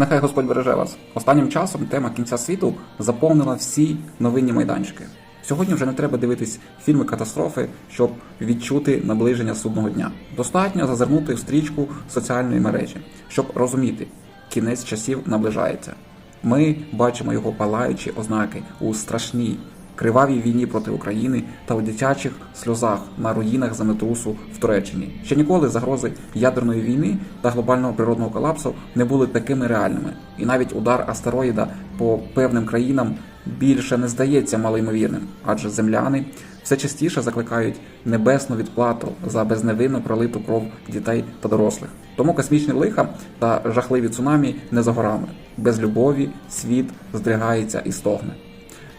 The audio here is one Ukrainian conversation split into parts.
Нехай Господь береже вас. Останнім часом тема кінця світу заповнила всі новинні майданчики. Сьогодні вже не треба дивитись фільми катастрофи, щоб відчути наближення судного дня. Достатньо зазирнути в стрічку соціальної мережі, щоб розуміти, кінець часів наближається. Ми бачимо його палаючі ознаки у страшній кривавій війні проти України та у дитячих сльозах на руїнах землетрусу в Туреччині. Ще ніколи загрози ядерної війни та глобального природного колапсу не були такими реальними, і навіть удар астероїда по певним країнам більше не здається малоймовірним, адже земляни все частіше закликають небесну відплату за безневинно пролиту кров дітей та дорослих. Тому космічні лиха та жахливі цунамі не за горами. Без любові світ здригається і стогне.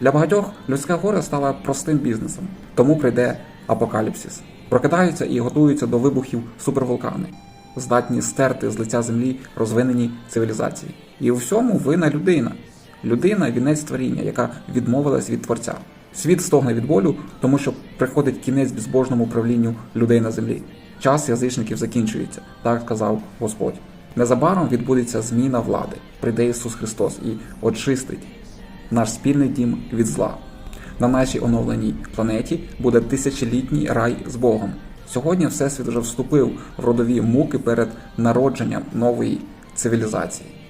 Для багатьох людське горе стало простим бізнесом, тому прийде апокаліпсис. Прокидаються і готуються до вибухів супервулкани, здатні стерти з лиця землі розвинені цивілізації. І у всьому винна людина. Людина вінець творіння, яка відмовилась від творця. Світ стогне від болю, тому що приходить кінець безбожному правлінню людей на землі. Час язичників закінчується, так сказав Господь. Незабаром відбудеться зміна влади. Прийде Ісус Христос і очистить наш спільний дім від зла. На нашій оновленій планеті буде тисячолітній рай з Богом. Сьогодні Всесвіт вже вступив в родові муки перед народженням нової цивілізації.